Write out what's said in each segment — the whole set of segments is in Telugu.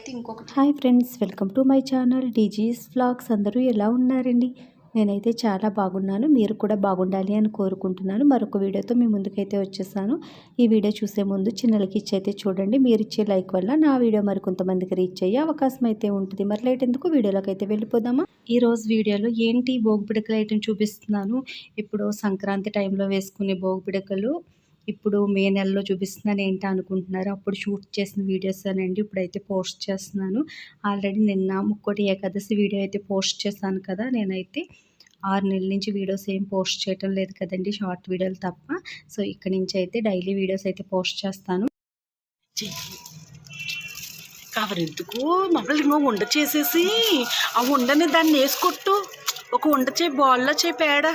అయితే ఇంకొకటి. Hi friends welcome to my channel DG's vlogs. అందరూ ఎలా ఉన్నారండి? నేనైతే చాలా బాగున్నాను. మీరు కూడా బాగుండాలి అని కోరుకుంటున్నాను. మరొక వీడియోతో మీ ముందుకైతే వచ్చేసాను. ఈ వీడియో చూసే ముందు చిన్నలకి ఇచ్చి అయితే చూడండి. మీరు ఇచ్చే లైక్ వల్ల నా వీడియో మరి కొంతమందికి రీచ్ అయ్యే అవకాశం అయితే ఉంటుంది. మరి లేట్ ఎందుకు వీడియోలోకి అయితే వెళ్ళిపోదామా? ఈ రోజు వీడియోలో ఏంటి భోగి పిడకలు ఐటెం చూపిస్తున్నాను. ఇప్పుడు సంక్రాంతి టైంలో వేసుకునే భోగి పిడకలు ఇప్పుడు మే నెలలో చూపిస్తున్నాను ఏంటి అనుకుంటున్నారు అప్పుడు షూట్ చేసిన వీడియోస్ అనండి. ఇప్పుడైతే పోస్ట్ చేస్తున్నాను. ఆల్రెడీ నిన్న ముక్కోటి ఏకాదశి వీడియో అయితే పోస్ట్ చేశాను కదా. నేనైతే ఆరు నెలల నుంచి వీడియోస్ ఏం పోస్ట్ చేయటం లేదు కదండి. షార్ట్ వీడియోలు తప్ప. సో ఇక్కడ నుంచి అయితే డైలీ వీడియోస్ అయితే పోస్ట్ చేస్తాను. కవర్ ఎందుకు మమ్మల్ని నువ్వు ఉండ చేసేసి ఆ ఉండని దాన్ని వేసుకొట్టు. ఒక ఉండ చేయి బాల్లో చేయి పేడ.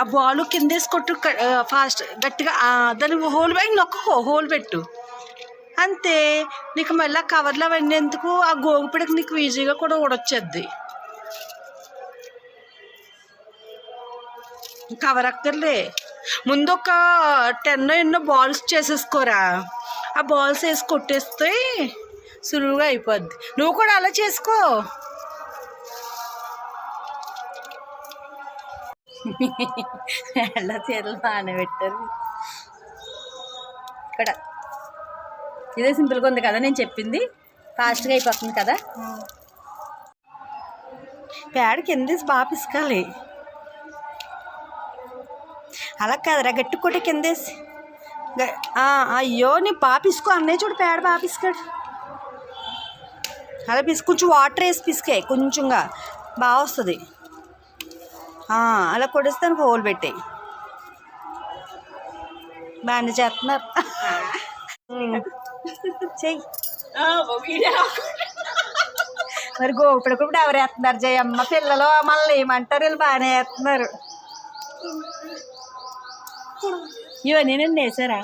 ఆ బాల్ కింద వేసుకొట్టు ఫాస్ట్ గట్టిగా దాని హోల్ పెట్టి నొక్కో హోల్ పెట్టు. అంతే. నీకు మళ్ళీ కవర్లో అవన్నీ ఆ ఆ గోగుపిడకి నీకు ఈజీగా కూడా ఊడొచ్చేద్ది. కవర్ అక్కర్లే. ముందు ఒక టెన్ ఎన్నో బాల్స్ చేసేసుకోరా. ఆ బాల్స్ వేసి కొట్టేస్తే సులువుగా అయిపోద్ది. నువ్వు కూడా అలా చేసుకో. ఎలా చీరలు బాగానే పెట్టారు. ఇక్కడ. ఇదే సింపుల్గా ఉంది కదా నేను చెప్పింది. ఫాస్ట్గా అయిపోతుంది కదా? పేడ కిందేసి బాగా అలా కదరా గట్టి కొట్టి కిందేసి అయ్యో నీ పాపిసుకో పిసుకో అన్నయ్య చూడు పేడ బాగా అలా పిసి కొంచెం వాటర్ వేసి పిసికే కొంచెంగా. బాగా వస్తుంది. అలా కొడిస్తే దానికి హోల్ పెట్టాయి బాగానే చేస్తున్నారు. చెయ్యి మరి గోపుడు కూడా ఎవరు వేస్తున్నారు జయమ్మ పిల్లలు మళ్ళీ ఏమంటారు వీళ్ళు బాగానే వేస్తున్నారు ఇవన్నీ నేను వేసారా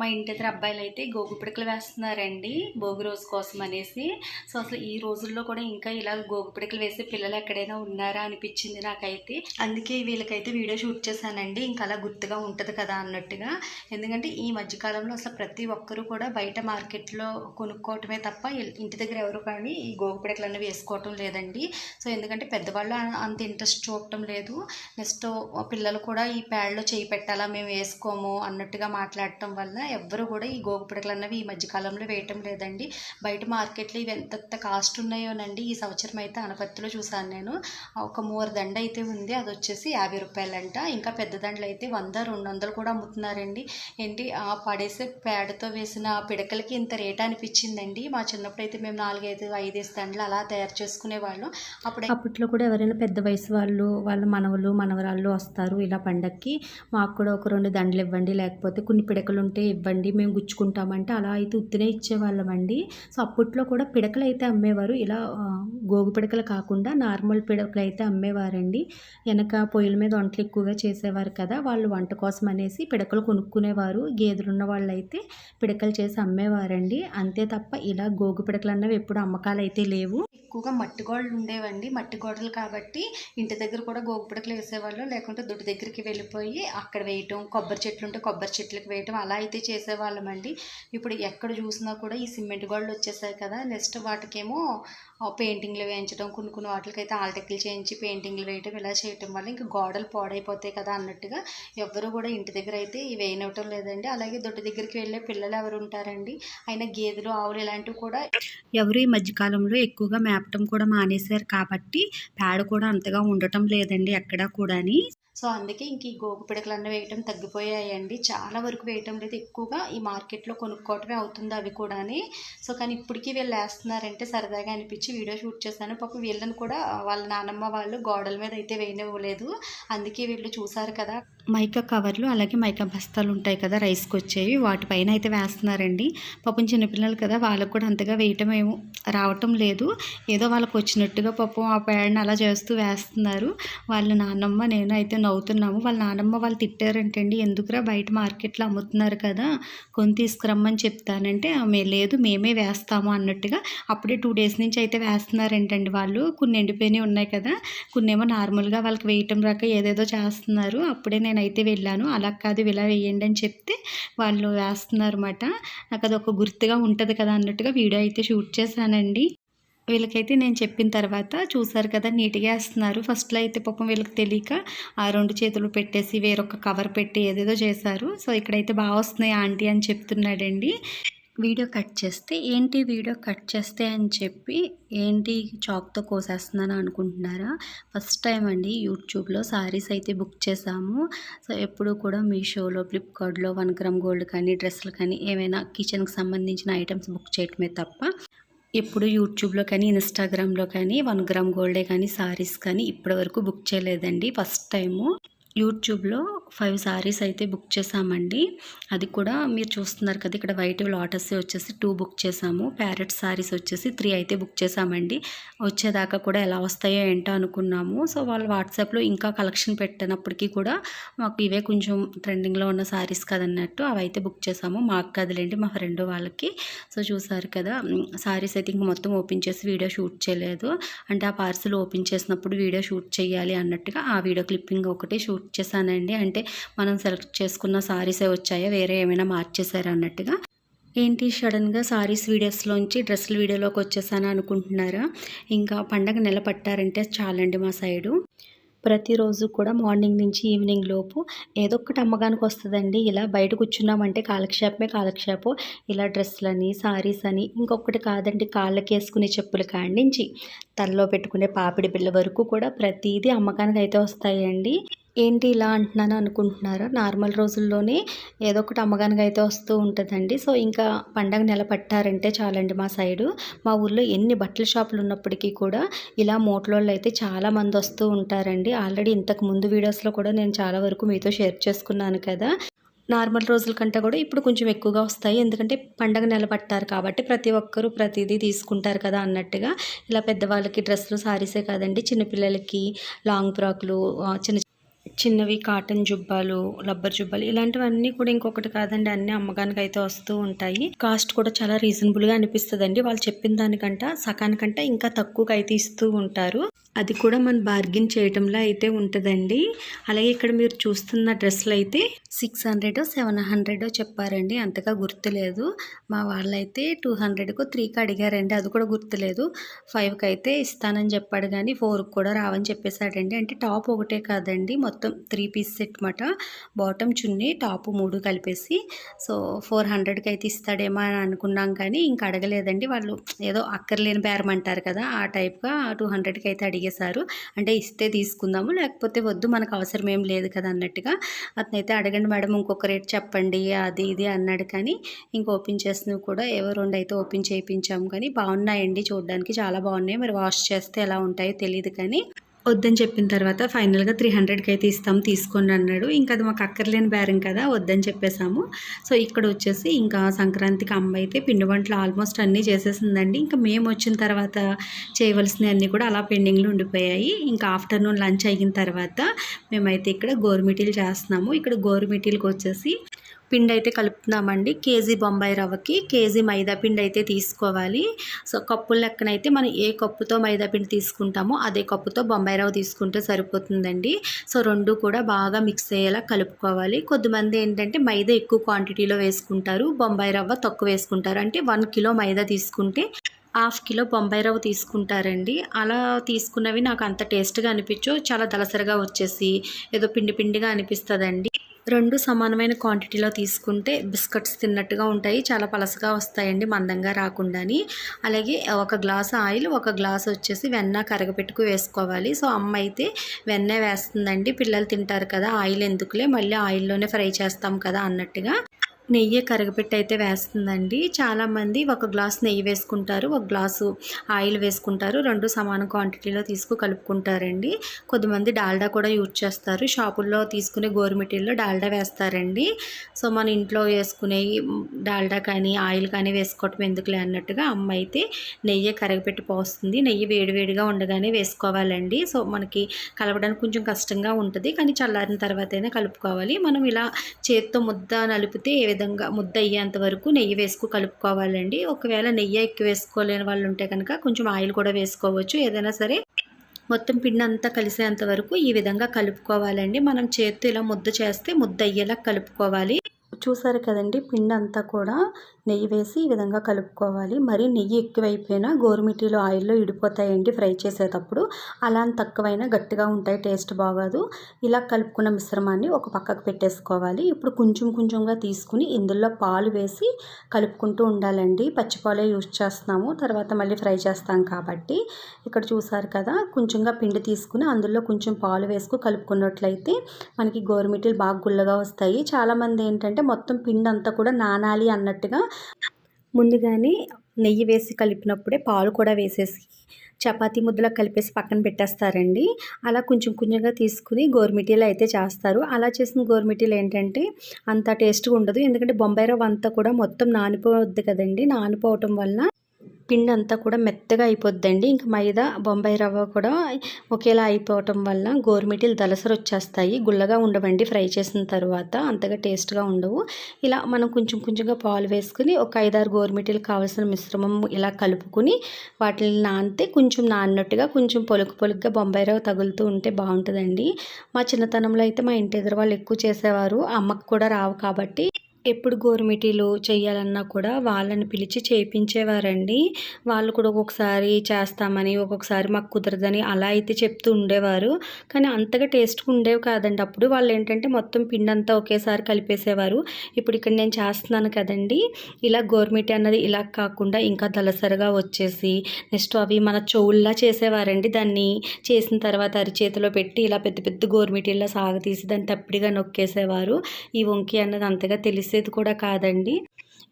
మా ఇంటి దగ్గర అబ్బాయిలు అయితే గోగు పిడకలు వేస్తున్నారండి భోగి రోజు కోసం అనేసి. సో అసలు ఈ రోజుల్లో కూడా ఇంకా ఇలా గోగు పిడకలు వేసే పిల్లలు ఎక్కడైనా ఉన్నారా అనిపించింది నాకైతే. అందుకే వీళ్ళకైతే వీడియో షూట్ చేశానండి. ఇంకా అలా గుర్తుగా ఉంటుంది కదా అన్నట్టుగా. ఎందుకంటే ఈ మధ్యకాలంలో అసలు ప్రతి ఒక్కరూ కూడా బయట మార్కెట్లో కొనుక్కోవటమే తప్ప ఇంటి దగ్గర ఎవరు కానీ ఈ గోగు పిడకలు అనేవి వేసుకోవటం లేదండి. సో ఎందుకంటే పెద్దవాళ్ళు అంత ఇంట్రెస్ట్ చూపటం లేదు. నెక్స్ట్ పిల్లలు కూడా ఈ ప్యాడ్లో చేయి పెట్టాలా మేము వేసుకోము అన్నట్టుగా మాట్లాడటం వల్ల ఎవ్వరు కూడా ఈ గోగు పిడకలు అన్నవి ఈ మధ్యకాలంలో వేయటం లేదండి. బయట మార్కెట్లో ఇవి ఎంత కాస్ట్ ఉన్నాయోనండి ఈ సంవత్సరం అయితే అనపత్తిలో చూసాను నేను. ఒక మూర దండ అయితే ఉంది అది వచ్చేసి యాభై రూపాయలంట. ఇంకా పెద్ద దండలు అయితే వంద రెండు వందలు కూడా అమ్ముతున్నారండి. ఏంటి ఆ పడేసే పేడతో వేసిన పిడకలకి ఇంత రేట్ అనిపించిందండి. మా చిన్నప్పుడు అయితే మేము నాలుగైదు ఐదేసి దండలు అలా తయారు చేసుకునేవాళ్ళం అప్పుడు అప్పట్లో కూడా ఎవరైనా పెద్ద వయసు వాళ్ళు వాళ్ళ మనవలు మనవరాళ్ళు వస్తారు ఇలా పండక్కి. మాకు కూడా ఒక రెండు దండలు ఇవ్వండి లేకపోతే కొన్ని పిడకలు ఉంటే ఇవ్వండి మేము గుచ్చుకుంటామంటే అలా అయితే ఉత్తినే ఇచ్చేవాళ్ళమండి. సో అప్పట్లో కూడా పిడకలు అయితే అమ్మేవారు. ఇలా గోగు పిడకలు కాకుండా నార్మల్ పిడకలు అయితే అమ్మేవారండి. వెనక పొయ్యిల మీద వంటలు ఎక్కువగా చేసేవారు కదా వాళ్ళు వంట కోసం అనేసి పిడకలు కొనుక్కునేవారు. గేదెలు ఉన్న వాళ్ళు అయితే పిడకలు చేసి అమ్మేవారండి. అంతే తప్ప ఇలా గోగు పిడకలు అన్నవి ఎప్పుడు అమ్మకాలు అయితే లేవు. ఎక్కువగా మట్టి గోడలు ఉండేవండి. మట్టి గోడలు కాబట్టి ఇంటి దగ్గర కూడా గోగు పిడకలు వేసేవాళ్ళు. లేకుంటే దొడ్డి దగ్గరికి వెళ్ళిపోయి అక్కడ వేయటం కొబ్బరి చెట్లు ఉంటే కొబ్బరి చెట్లకు వేయటం అలా అయితే చేసేవాళ్ళం అండి ఇప్పుడు ఎక్కడ చూసినా కూడా ఈ సిమెంట్ గోడలు వచ్చేసాయి కదా నెక్స్ట్ వాటికేమో పెయింటింగ్లు వేయించడం కొన్ని కొన్ని వాటికైతే ఆల్టెక్లు చేయించి పెయింటింగ్లు వేయటం ఇలా చేయటం వల్ల ఇంకా గోడలు పాడైపోతాయి కదా అన్నట్టుగా ఎవరు కూడా ఇంటి దగ్గర అయితే ఇవి వేయనివ్వటం లేదండి. అలాగే దొడ్డి దగ్గరికి వెళ్ళే పిల్లలు ఎవరు ఉంటారండి? అయినా గేదెలు ఆవులు ఇలాంటివి కూడా ఎవరు ఈ మధ్యకాలంలో ఎక్కువగా మేపటం కూడా మానేశారు కాబట్టి పేడ కూడా అంతగా ఉండటం లేదండి ఎక్కడా కూడాని. సో అందుకే ఇంక ఈ గోగు పిడకలు అన్నీ వేయటం తగ్గిపోయాయండి. చాలా వరకు వేయటం లేదు. ఎక్కువగా ఈ మార్కెట్లో కొనుక్కోవటమే అవుతుంది అవి కూడా సో కానీ ఇప్పటికీ వీళ్ళు వేస్తున్నారంటే సరదాగా అనిపించి వీడియో షూట్ చేశాను. పాపం వీళ్ళని కూడా వాళ్ళ నానమ్మ వాళ్ళు గోడల మీద అయితే వేయనివ్వలేదు. అందుకే వీళ్ళు చూసారు కదా. మైకా కవర్లు అలాగే మైకా బస్తాలు ఉంటాయి కదా రైస్కి వచ్చేవి వాటిపైన అయితే వేస్తున్నారండి. పాపం చిన్నపిల్లలు కదా వాళ్ళకు కూడా అంతగా వేయటం ఏమో రావటం లేదు. ఏదో వాళ్ళకి వచ్చినట్టుగా పాపం ఆ పేడని అలా చేస్తూ వేస్తున్నారు. వాళ్ళ నానమ్మ నేను అయితే నవ్వుతున్నాము. వాళ్ళ నానమ్మ వాళ్ళు తిట్టారంటండి. ఎందుకురా బయట మార్కెట్లో అమ్ముతున్నారు కదా కొని తీసుకురమ్మని చెప్తానంటే ఆమె లేదు మేమే వేస్తాము అన్నట్టుగా అప్పుడే టూ డేస్ నుంచి అయితే వేస్తున్నారంటండి వాళ్ళు. కొన్ని ఎండిపోయినవి ఉన్నాయి కదా కొన్ని ఏమో నార్మల్గా వాళ్ళకి వేయటం రాక ఏదేదో చేస్తున్నారు. అప్పుడే నేనైతే వెళ్ళాను. అలా కాదు ఇలా వేయండి అని చెప్తే వాళ్ళు వేస్తున్నారు అనమాట నాకు అది ఒక గుర్తుగా ఉంటుంది కదా అన్నట్టుగా వీడియో అయితే షూట్ చేశానండి. వీళ్ళకైతే నేను చెప్పిన తర్వాత చూసారు కదా నీట్గా వేస్తున్నారు. ఫస్ట్లో అయితే పాపం వీళ్ళకి తెలియక ఆ రెండు చేతులు పెట్టేసి వేరొక కవర్ పెట్టి ఏదేదో చేశారు. సో ఇక్కడైతే బాగా వస్తున్నాయి ఆంటీ అని చెప్తున్నాడండి. వీడియో కట్ చేస్తే ఏంటి వీడియో కట్ చేస్తే అని చెప్పి ఏంటి చాక్తో కోసేస్తున్నాను అనుకుంటున్నారా? ఫస్ట్ టైం అండి యూట్యూబ్లో సారీస్ అయితే బుక్ చేసాము సో ఎప్పుడు కూడా మీషోలో ఫ్లిప్కార్ట్లో వన్ గ్రామ్ గోల్డ్ కానీ డ్రెస్సులు కానీ ఏమైనా కిచెన్కి సంబంధించిన ఐటమ్స్ బుక్ చేయటమే తప్ప ఎప్పుడు యూట్యూబ్లో కానీ ఇన్స్టాగ్రామ్లో కానీ వన్ గ్రామ్ గోల్డే కానీ సారీస్ కానీ ఇప్పటి వరకు బుక్ చేయలేదండి ఫస్ట్ టైము. యూట్యూబ్లో ఫైవ్ సారీస్ అయితే బుక్ చేసామండి. అది కూడా మీరు చూస్తున్నారు కదా ఇక్కడ వైట్ లాటస్ వచ్చేసి టూ బుక్ చేసాము. ప్యారెట్ సారీస్ వచ్చేసి త్రీ అయితే బుక్ చేసామండి. వచ్చేదాకా కూడా ఎలా వస్తాయో ఏంటో అనుకున్నాము. సో వాళ్ళు వాట్సాప్లో ఇంకా కలెక్షన్ పెట్టినప్పటికీ కూడా మాకు ఇవే కొంచెం ట్రెండింగ్లో ఉన్న సారీస్ కదన్నట్టు అవి అయితే బుక్ చేసాము. మాకు కదలేండి మా ఫ్రెండ్ వాళ్ళకి. సో చూసారు కదా సారీస్ అయితే ఇంకా మొత్తం ఓపెన్ చేసి వీడియో షూట్ చేయలేదు. అంటే ఆ పార్సిల్ ఓపెన్ చేసినప్పుడు వీడియో షూట్ చేయాలి అన్నట్టుగా ఆ వీడియో క్లిప్పింగ్ ఒకటి షూట్ చేశానండి అంటే మనం సెలెక్ట్ చేసుకున్న సారీసే వచ్చాయో వేరే ఏమైనా మార్చేశారా అన్నట్టుగా. ఏంటి సడన్గా సారీస్ వీడియోస్లోంచి డ్రెస్సుల వీడియోలోకి వచ్చేసాను అనుకుంటున్నారా? ఇంకా పండగ నెల పట్టారంటే చాలండి మా సైడు. ప్రతిరోజు కూడా మార్నింగ్ నుంచి ఈవినింగ్ లోపు ఏదో ఒకటి అమ్మగానికి వస్తుందండి. ఇలా బయట కూర్చున్నామంటే కాలక్షేపమే కాలక్షేపం. ఇలా డ్రెస్సులని సారీస్ అని ఇంకొకటి కాదండి కాళ్ళకి వేసుకునే చెప్పులు కాడి నుంచి. తలలో పెట్టుకునే పాపిడి బిళ్ళ వరకు కూడా ప్రతిదీ అమ్మకానికి అయితే వస్తాయండి. ఏంటి ఇలా అంటున్నాను అనుకుంటున్నారా? నార్మల్ రోజుల్లోనే ఏదో ఒకటి అమ్మగానికి అయితే వస్తూ ఉంటుందండి. సో ఇంకా పండగ నెల పట్టారంటే చాలండి మా సైడు. మా ఊర్లో ఎన్ని బట్టల షాపులు ఉన్నప్పటికీ కూడా ఇలా మోట్లోళ్ళు అయితే చాలా మంది వస్తూ ఉంటారండి. ఆల్రెడీ ఇంతకు ముందు వీడియోస్లో కూడా నేను చాలా వరకు మీతో షేర్ చేసుకున్నాను కదా. నార్మల్ రోజుల కంటే కూడా ఇప్పుడు కొంచెం ఎక్కువగా వస్తాయి. ఎందుకంటే పండగ నెల పట్టారు కాబట్టి ప్రతి ఒక్కరూ ప్రతిదీ తీసుకుంటారు కదా అన్నట్టుగా. ఇలా పెద్దవాళ్ళకి డ్రెస్సులు సారీసే కాదండి. చిన్నపిల్లలకి లాంగ్ ఫ్రాక్లు చిన్న చిన్నవి కాటన్ జుబ్బాలు రబ్బర్ జుబ్బాలు ఇలాంటివన్నీ కూడా ఇంకొకటి కాదండి అన్ని అమ్మకానికి అయితే వస్తూ ఉంటాయి. కాస్ట్ కూడా చాలా రీజనబుల్గా అండి వాళ్ళు చెప్పిన దానికంట సకానికంట ఇంకా తక్కువగా అయితే ఇస్తూ ఉంటారు. అది కూడా మన బార్గెన్ చేయటంలో అయితే ఉంటుందండి. అలాగే ఇక్కడ మీరు చూస్తున్న డ్రెస్సులు అయితే సిక్స్ హండ్రెడ్ సెవెన్ హండ్రెడ్ చెప్పారండి. అంతగా గుర్తులేదు. మా వాళ్ళైతే టూ హండ్రెడ్కు త్రీకి అడిగారండి. అది కూడా గుర్తులేదు. ఫైవ్కి అయితే ఇస్తానని చెప్పాడు కానీ ఫోర్కి కూడా రావని చెప్పేశాడండి. అంటే టాప్ ఒకటే కాదండి. మొత్తం త్రీ పీస్ సెట్ మాట బాటమ్ చున్నీ టాప్ మూడు కలిపేసి. సో ఫోర్ హండ్రెడ్కి అయితే ఇస్తాడేమో అని అనుకున్నాం కానీ ఇంకా అడగలేదండి. వాళ్ళు ఏదో అక్కర్లేని బేరం అంటారు కదా. ఆ టైప్గా టూ హండ్రెడ్కి అయితే అడిగారు. అడిగేశారు. అంటే ఇస్తే తీసుకుందాము లేకపోతే వద్దు మనకు అవసరం ఏం లేదు కదా అన్నట్టుగా అతనైతే అడగండి మేడం ఇంకొక రేట్ చెప్పండి అది ఇది అన్నాడు. కానీ ఇంక ఓపెన్ చేసినవి కూడా ఏవో రెండు అయితే ఓపెన్ చేయించాము. కానీ బాగున్నాయండి చూడడానికి చాలా బాగున్నాయి. మరి వాష్ చేస్తే ఎలా ఉంటాయో తెలియదు కానీ వద్దని చెప్పిన తర్వాత ఫైనల్గా త్రీ హండ్రెడ్కి అయితే ఇస్తాం తీసుకోండి అన్నాడు. ఇంకా అది మాకు అక్కర్లేని బేరం కదా వద్దని చెప్పేసాము సో ఇక్కడ వచ్చేసి ఇంకా సంక్రాంతికి అమ్మ అయితే పిండి వంటలు ఆల్మోస్ట్ అన్నీ చేసేసిందండి. ఇంకా మేము వచ్చిన తర్వాత చేయవలసినవి అన్నీ కూడా అలా పెండింగ్లో ఉండిపోయాయి. ఇంకా ఆఫ్టర్నూన్ లంచ్ అయిన తర్వాత మేమైతే ఇక్కడ గోరుమిటీలు చేస్తున్నాము. ఇక్కడ గోరుమిటీలకు వచ్చేసి పిండి అయితే కలుపుతున్నామండి. కేజీ బొంబాయి రవ్వకి కేజీ మైదా పిండి అయితే తీసుకోవాలి. సో కప్పుల లెక్కనైతే మనం ఏ కప్పుతో మైదా పిండి తీసుకుంటామో అదే కప్పుతో బొంబాయి రవ్వ తీసుకుంటే సరిపోతుందండి. సో రెండు కూడా బాగా మిక్స్ అయ్యేలా కలుపుకోవాలి. కొద్దిమంది ఏంటంటే మైదా ఎక్కువ క్వాంటిటీలో వేసుకుంటారు బొంబాయి రవ్వ తక్కువ వేసుకుంటారు. అంటే వన్ కిలో మైదా తీసుకుంటే హాఫ్ కిలో బొంబాయి రవ్వ తీసుకుంటారండి. అలా తీసుకున్నవి నాకు అంత టేస్ట్గా అనిపించు చాలా దలసరిగా వచ్చేసి ఏదో పిండి పిండిగా అనిపిస్తుందండి. రెండు సమానమైన క్వాంటిటీలో తీసుకుంటే బిస్కెట్స్ తిన్నట్టుగా ఉంటాయి. చాలా పలసగా వస్తాయండి మందంగా రాకుండాని. అలాగే ఒక గ్లాస్ ఆయిల్ ఒక గ్లాస్ వచ్చేసి వెన్న కరగపెట్టుకు వేసుకోవాలి. సో అమ్మ అయితే వెన్న వేస్తుందండి. పిల్లలు తింటారు కదా ఆయిల్ ఎందుకులే? మళ్ళీ ఆయిల్లోనే ఫ్రై చేస్తాం కదా అన్నట్టుగా. నెయ్యి కరగపెట్టి అయితే వేస్తుందండి. చాలామంది ఒక గ్లాస్ నెయ్యి వేసుకుంటారు ఒక గ్లాసు ఆయిల్ వేసుకుంటారు రెండు సమాన క్వాంటిటీలో తీసుకు కలుపుకుంటారండి. కొద్దిమంది డాల్డా కూడా యూజ్ చేస్తారు. షాపుల్లో తీసుకునే గోరుమిటీల్లో డాల్డా వేస్తారండి. సో మన ఇంట్లో వేసుకునే డాల్డా కానీ ఆయిల్ కానీ వేసుకోవటం ఎందుకులే అన్నట్టుగా అమ్మ అయితే నెయ్యి కరగపెట్టి పోస్తుంది. నెయ్యి వేడివేడిగా ఉండగానే వేసుకోవాలండి. సో మనకి కలపడానికి కొంచెం కష్టంగా ఉంటుంది. కానీ చల్లారిన తర్వాత అయినా కలుపుకోవాలి. మనం ఇలా చేత్తో ముద్ద నలిపితే ఏ విధంగా ముద్ద అయ్యేంత వరకు నెయ్యి వేసుకు కలుపుకోవాలండి. ఒకవేళ నెయ్యి ఎక్కువ వేసుకోలేని వాళ్ళు ఉంటే కనుక కొంచెం ఆయిల్ కూడా వేసుకోవచ్చు. ఏదైనా సరే మొత్తం పిండి అంతా కలిసేంత వరకు ఈ విధంగా కలుపుకోవాలండి. మనం చేతితో ఇలా ముద్ద చేస్తే ముద్ద అయ్యేలా కలుపుకోవాలి. చూసారు కదండి పిండి అంతా కూడా నెయ్యి వేసి ఈ విధంగా కలుపుకోవాలి. మరి నెయ్యి ఎక్కువైపోయినా గోరుమిటీలో ఆయిల్లో ఇడిపోతాయండి ఫ్రై చేసేటప్పుడు. అలా అని తక్కువైనా గట్టిగా ఉంటాయి టేస్ట్ బాగోదు. ఇలా కలుపుకున్న మిశ్రమాన్ని ఒక పక్కకు పెట్టేసుకోవాలి. ఇప్పుడు కొంచెం కొంచెంగా తీసుకుని ఇందులో పాలు వేసి కలుపుకుంటూ ఉండాలండి. పచ్చిపాలే యూజ్ చేస్తున్నాము తర్వాత మళ్ళీ ఫ్రై చేస్తాం కాబట్టి. ఇక్కడ చూసారు కదా కొంచెంగా పిండి తీసుకుని అందులో కొంచెం పాలు వేసుకు కలుపుకున్నట్లయితే మనకి గోరుమిటీలు బాగా గుల్లగా వస్తాయి. చాలామంది ఏంటంటే మొత్తం పిండి అంతా కూడా నానాలి అన్నట్టుగా ముందుగానే నెయ్యి వేసి కలిపినప్పుడే పాలు కూడా వేసేసి చపాతీ ముద్దలా కలిపేసి పక్కన పెట్టేస్తారండి. అలా కొంచెం కొంచెంగా తీసుకుని గోరుమిటీలు అయితే చేస్తారు. అలా చేసిన గోరుమిటీలు ఏంటంటే అంత టేస్ట్గా ఉండదు. ఎందుకంటే బొంబాయి రవ్వ అంతా కూడా మొత్తం నానిపోవద్దు కదండి. నానిపోవటం వల్ల పిండి అంతా కూడా మెత్తగా అయిపోద్దండి. ఇంకా మైదా బొంబాయి రవ్వ కూడా ఒకేలా అయిపోవటం వల్ల గోరుమిటీలు దలసరు వచ్చేస్తాయి. గుల్లగా ఉండవండి ఫ్రై చేసిన తర్వాత. అంతగా టేస్ట్గా ఉండవు. ఇలా మనం కొంచెం కొంచెంగా పాలు వేసుకుని ఒక ఐదారు గోరుమిటీలు కావాల్సిన మిశ్రమం ఇలా కలుపుకుని వాటిని నానితే కొంచెం నాన్నట్టుగా కొంచెం పొలుకు పొలుగ్గా బొంబాయి రవ్వ తగులుతూ ఉంటే బాగుంటుందండి. మా చిన్నతనంలో అయితే మా ఇంటి ఎదురు వాళ్ళు ఎక్కువ చేసేవారు. అమ్మకు కూడా రావు కాబట్టి ఎప్పుడు గోరుమిటీలు చేయాలన్నా కూడా వాళ్ళని పిలిచి చేయించేవారండి వాళ్ళు కూడా ఒక్కొక్కసారి చేస్తామని ఒక్కొక్కసారి మాకు కుదరదని అలా అయితే చెప్తూ ఉండేవారు. కానీ అంతగా టేస్ట్గా ఉండేవి కాదండి. అప్పుడు వాళ్ళు ఏంటంటే మొత్తం పిండి అంతా ఒకేసారి కలిపేసేవారు. ఇప్పుడు ఇక్కడ నేను చేస్తున్నాను కదండి. ఇలా గోరుమిటి అన్నది ఇలా కాకుండా ఇంకా దలసరిగా వచ్చేసి నెక్స్ట్ అవి మన చెవుల్లా చేసేవారండి. దాన్ని చేసిన తర్వాత అరిచేతిలో పెట్టి ఇలా పెద్ద పెద్ద గోరుమిటీల్లో సాగతీసి దాన్ని తప్పిడిగా నొక్కేసేవారు. ఈ వంకి అన్నది అంతగా చేసేది కూడా కాదండి.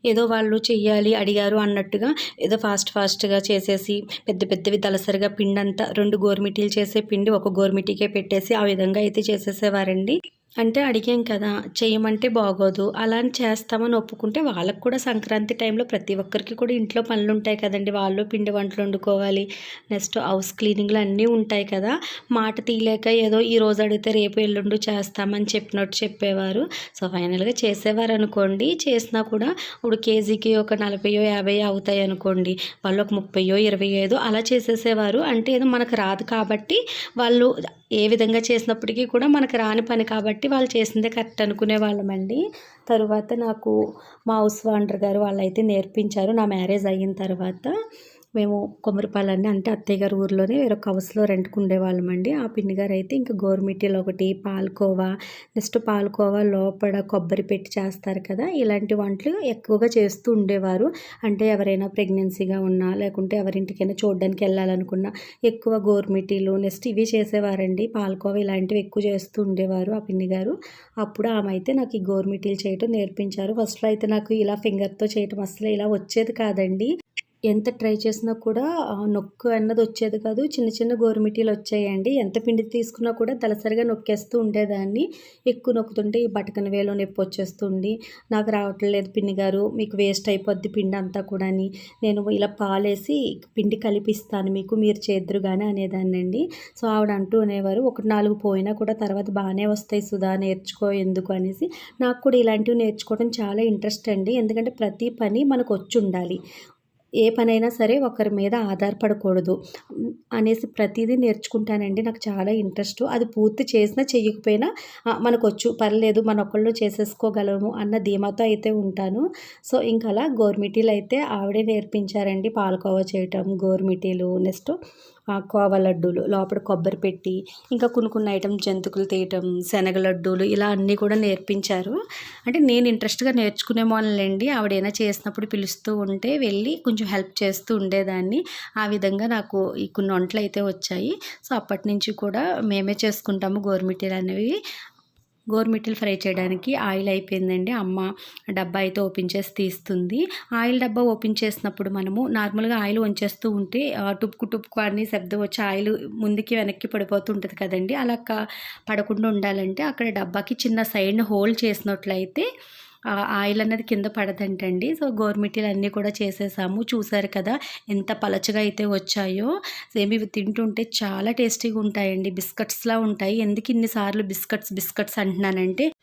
ఏదో వాళ్ళు చెయ్యాలి అడిగారు అన్నట్టుగా ఏదో ఫాస్ట్ ఫాస్ట్గా చేసేసి పెద్ద పెద్దవి దలసరిగా పిండి అంతా రెండు గోరుమిటీలు చేసే పిండి ఒక గోరుమిటీకే పెట్టేసి ఆ విధంగా అయితే చేసేసేవారండి. అంటే అడిగాం కదా చేయమంటే బాగోదు అలా అని చేస్తామని ఒప్పుకుంటే వాళ్ళకు కూడా సంక్రాంతి టైంలో ప్రతి ఒక్కరికి కూడా ఇంట్లో పనులు ఉంటాయి కదండి. వాళ్ళు పిండి వంటలు వండుకోవాలి నెక్స్ట్ హౌస్ క్లీనింగ్లు అన్నీ ఉంటాయి కదా. మాట తీయలేక ఏదో ఈ రోజు అడిగితే రేపు ఎల్లుండి చేస్తామని చెప్పినట్టు చెప్పేవారు. సో ఫైనల్గా చేసేవారు అనుకోండి చేసినా కూడా ఇప్పుడు కేజీకి ఒక నలభైయో యాభై అవుతాయి అనుకోండి. వాళ్ళు ఒక ముప్పయో ఇరవై ఐదు అలా చేసేసేవారు. అంటే ఏదో మనకు రాదు కాబట్టి వాళ్ళు ఏ విధంగా చేసినప్పటికీ కూడా మనకు రాని పని కాబట్టి వాళ్ళు చేసిందే కరెక్ట్ అనుకునే వాళ్ళమండి. తరువాత నాకు మా హౌస్ వాండర్ గారు వాళ్ళైతే నేర్పించారు. నా మ్యారేజ్ అయిన తర్వాత మేము కొమ్మరిపాలన్నీ అంటే అత్తయ్య గారి ఊర్లోనే వేరొక హౌస్లో రెంట్కి ఉండేవాళ్ళమండి ఆ పిన్ని గారు అయితే ఇంకా గోరుమిట్టెలు ఒకటి పాలకోవా నెక్స్ట్ పాలకోవా లోపల కొబ్బరి పెట్టి చేస్తారు కదా ఇలాంటి వంటలు ఎక్కువగా చేస్తూ ఉండేవారు. అంటే ఎవరైనా ప్రెగ్నెన్సీగా ఉన్నా లేకుంటే ఎవరింటికైనా చూడడానికి వెళ్ళాలనుకున్నా ఎక్కువ గోరుమిటీలు నెక్స్ట్ ఇవి చేసేవారండి. పాలకోవా ఇలాంటివి ఎక్కువ చేస్తూ ఉండేవారు ఆ పిన్ని గారు. అప్పుడు ఆమె అయితే నాకు ఈ గోరుమిటీలు చేయటం నేర్పించారు. ఫస్ట్లో అయితే నాకు ఇలా ఫింగర్తో చేయటం అసలు ఇలా వచ్చేది కాదండి. ఎంత ట్రై చేసినా కూడా నొక్కు అన్నది వచ్చేది కాదు. చిన్న చిన్న గోరుమిటీలు వచ్చాయండి. ఎంత పిండి తీసుకున్నా కూడా తలసరిగా నొక్కేస్తూ ఉండేదాన్ని. ఎక్కువ నొక్కుతుంటే ఈ బటకన వేలో నొప్పి వచ్చేస్తుంది. నాకు రావట్లేదు పిన్ని గారు మీకు వేస్ట్ అయిపోద్ది పిండి అంతా కూడాని. నేను ఇలా పాలేసి పిండి కలిపిస్తాను మీకు మీరు చేద్దరు కానీ అనేదాన్నండి. సో ఆవిడ అంటూ అనేవారు ఒకటి నాలుగు పోయినా కూడా తర్వాత బాగానే వస్తాయి సుధా నేర్చుకో ఎందుకు? అనేసి. నాకు కూడా ఇలాంటివి నేర్చుకోవడం చాలా ఇంట్రెస్ట్ అండి. ఎందుకంటే ప్రతి పని మనకు వచ్చి ఉండాలి ఏ పనైనా సరే ఒకరి మీద ఆధారపడకూడదు. అనేసి ప్రతిదీ నేర్చుకుంటానండి. నాకు చాలా ఇంట్రెస్ట్. అది పూర్తి చేసినా చెయ్యకపోయినా మనకు వచ్చు పర్లేదు మన ఒక్కళ్ళు చేసేసుకోగలము అన్న ధీమాతో అయితే ఉంటాను. సో ఇంకా అలా గోర్మిటీలు అయితే ఆవిడే నేర్పించారండి. పాలకోవా చేయటం గోర్మిటీలు నెక్స్ట్ కోవా లడ్డూలు లోపల కొబ్బరి పెట్టి ఇంకా కొన్ని కొన్ని ఐటమ్ జంతుకులు తీయటం శనగ లడ్డూలు ఇలా అన్నీ కూడా నేర్పించారు. అంటే నేను ఇంట్రెస్ట్గా నేర్చుకునే వాళ్ళండి ఆవిడైనా చేసినప్పుడు పిలుస్తూ ఉంటే వెళ్ళి కొంచెం హెల్ప్ చేస్తూ ఉండేదాన్ని. ఆ విధంగా నాకు ఈ కొన్ని వంటలు అయితే వచ్చాయి. సో అప్పటి నుంచి కూడా మేమే చేసుకుంటాము గోరుమిటీలు అనేవి. గోరుమిట్టలు ఫ్రై చేయడానికి ఆయిల్ అయిపోయిందండి. అమ్మ డబ్బా అయితే ఓపెన్ చేసి తీస్తుంది. ఆయిల్ డబ్బా ఓపెన్ చేసినప్పుడు మనము నార్మల్గా ఆయిల్ వంచేస్తూ ఉంటే ఆ, టుప్కు అని శబ్దం వచ్చి ఆయిల్ ముందుకి వెనక్కి పడిపోతూ ఉంటుంది కదండి. అలా పడకుండా ఉండాలంటే అక్కడ డబ్బాకి చిన్న సైడ్ హోల్డ్ చేసినట్లయితే ఆయిల్ అనేది కింద పడదంటండి. సో గోర్మిటీలు అన్నీ కూడా చేసేసాము. చూసారు కదా ఎంత పలచగా అయితే వచ్చాయో. సేమ్ ఇవి తింటుంటే చాలా టేస్టీగా ఉంటాయండి. బిస్కెట్స్లా ఉంటాయి. ఎందుకు ఇన్నిసార్లు బిస్కెట్స్ బిస్కెట్స్ అంటున్నానంటే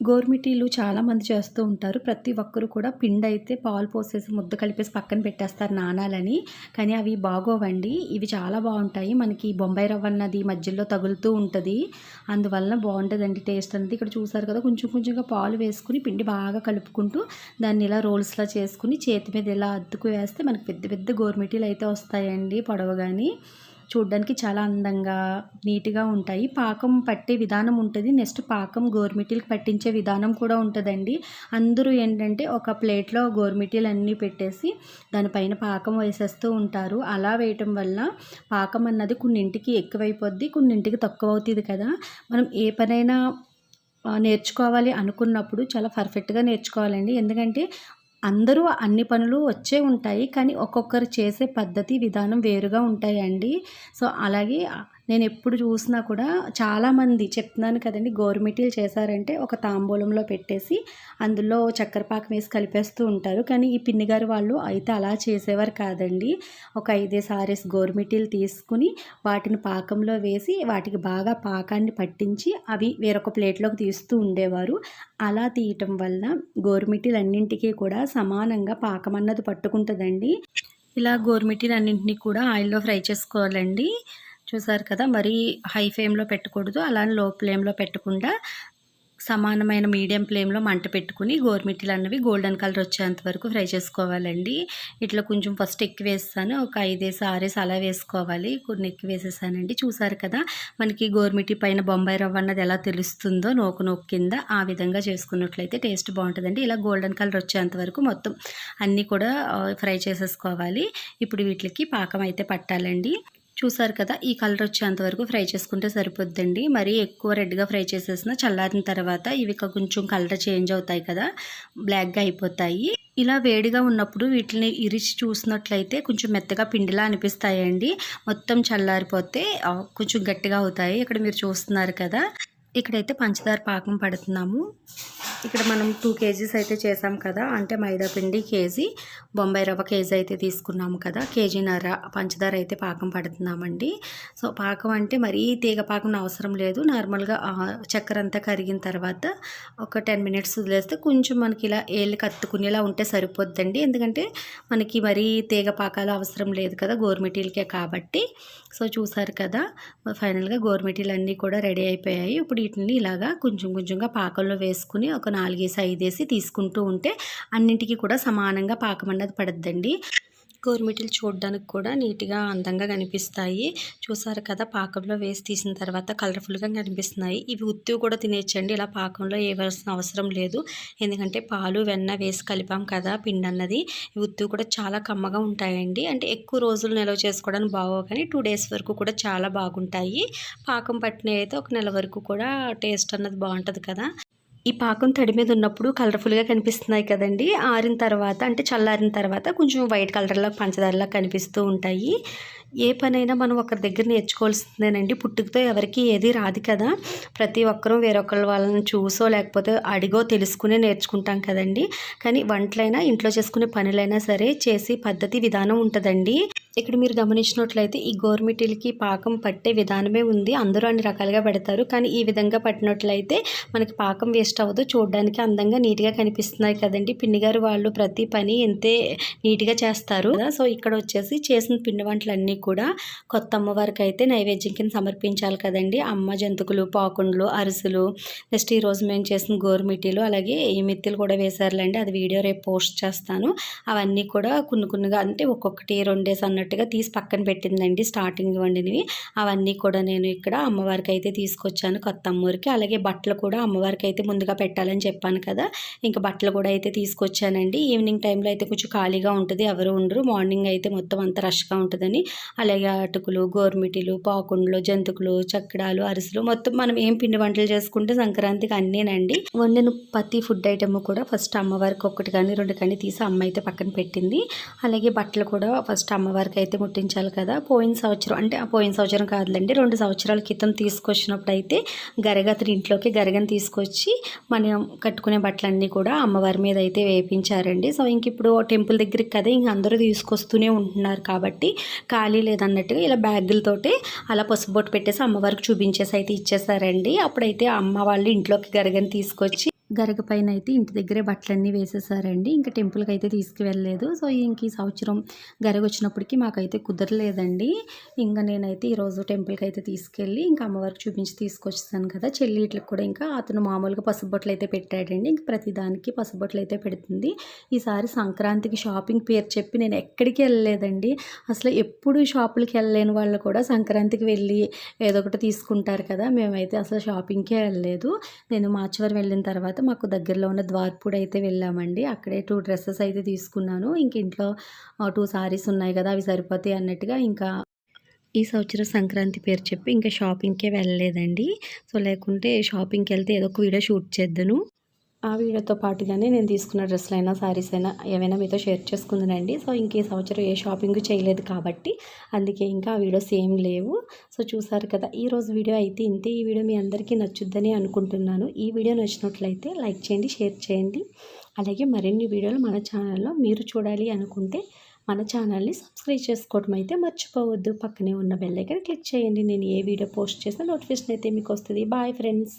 గోర్మిటీలు చాలామంది చేస్తూ ఉంటారు. ప్రతి ఒక్కరు కూడా పిండి అయితే పాలు పోసేసి ముద్ద కలిపేసి పక్కన పెట్టేస్తారు నానాలని కానీ అవి బాగోవండి. ఇవి చాలా బాగుంటాయి. మనకి బొంబాయి రవ్వ అన్నది మధ్యలో తగులుతూ ఉంటుంది. అందువలన బాగుంటుందండి టేస్ట్ అనేది ఇక్కడ చూసారు కదా కొంచెం కొంచెంగా పాలు వేసుకుని పిండి బాగా కలుపుకుంటూ దాన్ని ఇలా రోల్స్లా చేసుకుని చేతి మీద ఇలా అద్దుకు వేస్తే మనకి పెద్ద పెద్ద గోర్మిటీలు అయితే వస్తాయండి పొడవగాని చూడ్డానికి చాలా అందంగా నీట్గా ఉంటాయి. పాకం పట్టే విధానం ఉంటుంది. నెక్స్ట్ పాకం గోర్మిటీలకు పట్టించే విధానం కూడా ఉంటుందండి. అందరూ ఏంటంటే ఒక ప్లేట్లో గోర్మిటీలు అన్నీ పెట్టేసి దానిపైన పాకం వేసేస్తూ ఉంటారు. అలా వేయటం వల్ల పాకం అన్నది కొన్నింటికి ఎక్కువైపోద్ది కొన్నింటికి తక్కువ అవుతుంది కదా. మనం ఏ పనైనా నేర్చుకోవాలి అనుకున్నప్పుడు చాలా పర్ఫెక్ట్గా నేర్చుకోవాలండి. ఎందుకంటే అందరూ అన్ని పనులు వచ్చే ఉంటాయి కానీ ఒక్కొక్కరు చేసే పద్ధతి విధానం వేరుగా ఉంటాయండి. సో అలాగే నేను ఎప్పుడు చూసినా కూడా చాలామంది చెప్తున్నాను కదండి గోరుమిటీలు చేశారంటే ఒక తాంబూలంలో పెట్టేసి అందులో చక్కెర పాకం వేసి కలిపేస్తూ ఉంటారు. కానీ ఈ పిన్ని గారు వాళ్ళు అయితే అలా చేసేవారు కాదండి. ఒక ఐదే ఆరేసి గోరుమిటీలు తీసుకుని వాటిని పాకంలో వేసి వాటికి బాగా పాకాన్ని పట్టించి అవి వేరొక ప్లేట్లోకి తీస్తూ ఉండేవారు. అలా తీయటం వల్ల గోరుమిటీలు అన్నింటికీ కూడా సమానంగా పాకం అన్నది పట్టుకుంటుందండి. ఇలా గోరుమిటీలు అన్నింటినీ కూడా ఆయిల్లో ఫ్రై చేసుకోవాలండి. చూసారు కదా మరీ హై ఫ్లేమ్లో పెట్టకూడదు. అలానే లో ఫ్లేమ్లో పెట్టకుండా సమానమైన మీడియం ఫ్లేమ్లో మంట పెట్టుకుని గోరుమిట్టీలు అన్నవి గోల్డెన్ కలర్ వచ్చేంత వరకు ఫ్రై చేసుకోవాలండి. ఇట్లా కొంచెం ఫస్ట్ ఎక్కువ వేస్తాను. ఒక ఐదేసి ఆరేసి అలా వేసుకోవాలి. కొన్ని ఎక్కువ వేసేసానండి. చూసారు కదా మనకి గోరుమిట్టి పైన బొంబాయి రవ్వ అన్నది ఎలా తెలుస్తుందో నోకు నోకు కింద ఆ విధంగా చేసుకున్నట్లయితే టేస్ట్ బాగుంటుందండి. ఇలా గోల్డెన్ కలర్ వచ్చేంత వరకు మొత్తం అన్నీ కూడా ఫ్రై చేసేసుకోవాలి. ఇప్పుడు వీటికి పాకం అయితే పట్టాలండి. చూసారు కదా ఈ కలర్ వచ్చేంత వరకు ఫ్రై చేసుకుంటే సరిపోద్దండి. మరీ ఎక్కువ రెడ్గా ఫ్రై చేసేసిన చల్లారిన తర్వాత ఇవి కొంచెం కలర్ చేంజ్ అవుతాయి కదా బ్లాక్గా అయిపోతాయి. ఇలా వేడిగా ఉన్నప్పుడు వీటిని ఇరిచి చూసినట్లయితే కొంచెం మెత్తగా పిండిలా అనిపిస్తాయండి. మొత్తం చల్లారిపోతే కొంచెం గట్టిగా అవుతాయి. ఇక్కడ మీరు చూస్తున్నారు కదా ఇక్కడైతే పంచదార పాకం పడుతున్నాము. ఇక్కడ మనం టూ కేజీస్ అయితే చేసాం కదా. అంటే మైదా పిండి కేజీ బొంబాయి రవ్వ కేజీ అయితే తీసుకున్నాము కదా. కేజీన్నర పంచదార అయితే పాకం పడుతున్నామండి. సో పాకం అంటే మరీ తీగ పాకం అవసరం లేదు. నార్మల్గా చక్కెర అంతా కరిగిన తర్వాత ఒక టెన్ మినిట్స్ వదిలేస్తే కొంచెం మనకి ఇలా ఏళ్ళు కత్తుకునేలా ఉంటే సరిపోద్దండి. ఎందుకంటే మనకి మరీ తీగ పాకాలు అవసరం లేదు కదా గోరుమిటీలకే కాబట్టి. సో చూసారు కదా ఫైనల్గా గోరుమిటీలు అన్నీ కూడా రెడీ అయిపోయాయి. ఇప్పుడు వీటిని ఇలాగా కొంచెం కొంచెంగా పాకంలో వేసుకుని ఒక నాలుగేసి ఐదేసి తీసుకుంటూ ఉంటే అన్నింటికి కూడా సమానంగా పాకం అన్నది పడద్దండి. గోరుమిటీలు చూడడానికి కూడా నీట్గా అందంగా కనిపిస్తాయి. చూసారు కదా పాకంలో వేసి తీసిన తర్వాత కలర్ఫుల్గా కనిపిస్తున్నాయి. ఇవి ఉత్తివి కూడా తినేయచ్చండి. ఇలా పాకంలో వేయవలసిన అవసరం లేదు. ఎందుకంటే పాలు వెన్న వేసి కలిపాం కదా పిండి అన్నది ఇవి ఉత్తివి కూడా చాలా కమ్మగా ఉంటాయండి. అంటే ఎక్కువ రోజులు నిల్వ చేసుకోవడానికి బాగోవు కానీ టూ డేస్ వరకు కూడా చాలా బాగుంటాయి. పాకం పట్టినవి అయితే ఒక నెల వరకు కూడా టేస్ట్ అన్నది బాగుంటుంది కదా. ఈ పాకం తడి మీద ఉన్నప్పుడు కలర్ఫుల్గా కనిపిస్తున్నాయి కదండి. ఆరిన తర్వాత అంటే చల్లారిన తర్వాత కొంచెం వైట్ కలర్లో పంచదారలా కనిపిస్తూ ఉంటాయి. ఏ పనైనా మనం ఒకరి దగ్గర నేర్చుకోవాల్సిందేనండి. పుట్టుకతో ఎవరికి ఏది రాదు కదా. ప్రతి ఒక్కరూ వేరొకరి వాళ్ళని చూసో లేకపోతే అడిగో తెలుసుకునే నేర్చుకుంటాం కదండి. కానీ వంటలైనా ఇంట్లో చేసుకునే పనులైనా సరే చేసే పద్ధతి విధానం ఉంటుందండి. ఇక్కడ మీరు గమనించినట్లయితే ఈ గోరుమిటీలకి పాకం పట్టే విధానమే ఉంది. అందరూ అన్ని రకాలుగా పెడతారు. కానీ ఈ విధంగా పట్టినట్లయితే మనకి పాకం వేస్ట్ అవ్వదు. చూడడానికి అందంగా నీట్గా కనిపిస్తున్నాయి కదండి. పిండి గారు వాళ్ళు ప్రతి పని ఎంతే నీట్గా చేస్తారు. సో ఇక్కడ వచ్చేసి చేసిన పిండి వంటలన్నీ కూడా కొత్త అమ్మవారికి అయితే నైవేద్యం కింద సమర్పించాలి కదండి. అమ్మ జంతుకులు పాకుండ్లు అరిసెలు నెక్స్ట్ ఈరోజు మేము చేసిన గోరుమిటీలు అలాగే ఈ మిత్తులు కూడా వేశారులేండి. అది వీడియో రేపు పోస్ట్ చేస్తాను. అవన్నీ కూడా కొన్ని కొన్నిగా అంటే ఒక్కొక్కటి రెండేసి అన్నట్టుగా తీసి పక్కన పెట్టిందండి స్టార్టింగ్ వండినవి. అవన్నీ కూడా నేను ఇక్కడ అమ్మవారికి అయితే తీసుకొచ్చాను కొత్త అమ్మవారికి. అలాగే బట్టలు కూడా అమ్మవారికి అయితే ముందుగా పెట్టాలని చెప్పాను కదా. ఇంకా బట్టలు కూడా అయితే తీసుకొచ్చానండి. ఈవినింగ్ టైంలో అయితే కొంచెం ఖాళీగా ఉంటుంది. ఎవరు ఉండరు. మార్నింగ్ అయితే మొత్తం అంత రష్గా ఉంటుందని. అలాగే అటుకులు గోరుమిటీలు పాకుండ్లు జంతుకులు చక్కడాలు అరిసెలు మొత్తం మనం ఏం పిండి వంటలు చేసుకుంటే సంక్రాంతికి అన్నీనండి. వండిన ప్రతి ఫుడ్ ఐటమ్ కూడా ఫస్ట్ అమ్మవారికి ఒకటి కానీ రెండు కానీ తీసి అమ్మ అయితే పక్కన పెట్టింది. అలాగే బట్టలు కూడా ఫస్ట్ అమ్మవారికి అయితే ముట్టించాలి కదా. పోయిన సంవత్సరం అంటే ఆ పోయిన సంవత్సరం కాదులేండి రెండు సంవత్సరాల క్రితం తీసుకొచ్చినప్పుడు అయితే గరగతని ఇంట్లోకి గరగని తీసుకొచ్చి మనం కట్టుకునే బట్టలన్నీ కూడా అమ్మవారి మీద అయితే వేపించారండి. సో ఇంక ఇప్పుడు టెంపుల్ దగ్గరికి కదా ఇంక అందరూ తీసుకొస్తూనే ఉంటున్నారు కాబట్టి ఖాళీ లేదన్నట్టుగా ఇలా బ్యాగులతోటి అలా పసుపు బొట్టు పెట్టేసి అమ్మవారికి చూపించేసి అయితే ఇచ్చేసారండి. అప్పుడైతే అమ్మ వాళ్ళు ఇంట్లోకి గరగని తీసుకొచ్చి గరగ పైన అయితే ఇంటి దగ్గరే బట్టలన్నీ వేసేసారండి. ఇంకా టెంపుల్కి అయితే తీసుకువెళ్ళలేదు. సో ఇంక ఈ సంవత్సరం గరగ వచ్చినప్పటికీ మాకైతే కుదరలేదండి. ఇంకా నేనైతే ఈరోజు టెంపుల్కి అయితే తీసుకెళ్ళి ఇంకా అమ్మవారికి చూపించి తీసుకొచ్చాను కదా. చెల్లి ఇట్లకి కూడా ఇంకా అతను మామూలుగా పసుబొట్లు అయితే పెట్టాడండి. ఇంక ప్రతిదానికి పసుబొట్లు అయితే పెడుతుంది. ఈసారి సంక్రాంతికి షాపింగ్ పేరు చెప్పి నేను ఎక్కడికి వెళ్ళలేదండి. అసలు ఎప్పుడు షాపులకి వెళ్ళలేని వాళ్ళు కూడా సంక్రాంతికి వెళ్ళి ఏదో ఒకటి తీసుకుంటారు కదా. మేమైతే అసలు షాపింగ్కే వెళ్ళలేదు. నేను మార్చివారం వెళ్ళిన తర్వాత మాకు దగ్గరలో ఉన్న ద్వార్పూడి అయితే వెళ్ళామండి. అక్కడే టూ డ్రెస్సెస్ అయితే తీసుకున్నాను. ఇంక ఇంట్లో టూ సారీస్ ఉన్నాయి కదా అవి సరిపోతాయి అన్నట్టుగా ఇంకా ఈ సంవత్సరం సంక్రాంతి పేరు చెప్పి ఇంకా షాపింగ్కే వెళ్ళలేదండి. సో లేకుంటే షాపింగ్కి వెళ్తే ఏదో ఒక వీడియో షూట్ చేద్దాను. ఆ వీడియోతో పాటుగానే నేను తీసుకున్న డ్రెస్సులు అయినా సారీస్ అయినా ఏమైనా మీతో షేర్ చేసుకుందానండి. సో ఇంక ఈ సంవత్సరం ఏ షాపింగ్ చేయలేదు కాబట్టి అందుకే ఇంకా ఆ వీడియోస్ ఏం లేవు. సో చూసారు కదా ఈరోజు వీడియో అయితే ఇంతే. ఈ వీడియో మీ అందరికీ నచ్చుద్దని అనుకుంటున్నాను. ఈ వీడియో నచ్చినట్లయితే లైక్ చేయండి షేర్ చేయండి. అలాగే మరిన్ని వీడియోలు మన ఛానల్లో మీరు చూడాలి అనుకుంటే మన ఛానల్ని సబ్స్క్రైబ్ చేసుకోవడం అయితే మర్చిపోవద్దు. పక్కనే ఉన్న బెల్ క్లిక్ చేయండి. నేను ఏ వీడియో పోస్ట్ చేసినా నోటిఫికేషన్ అయితే మీకు వస్తుంది. Bye friends.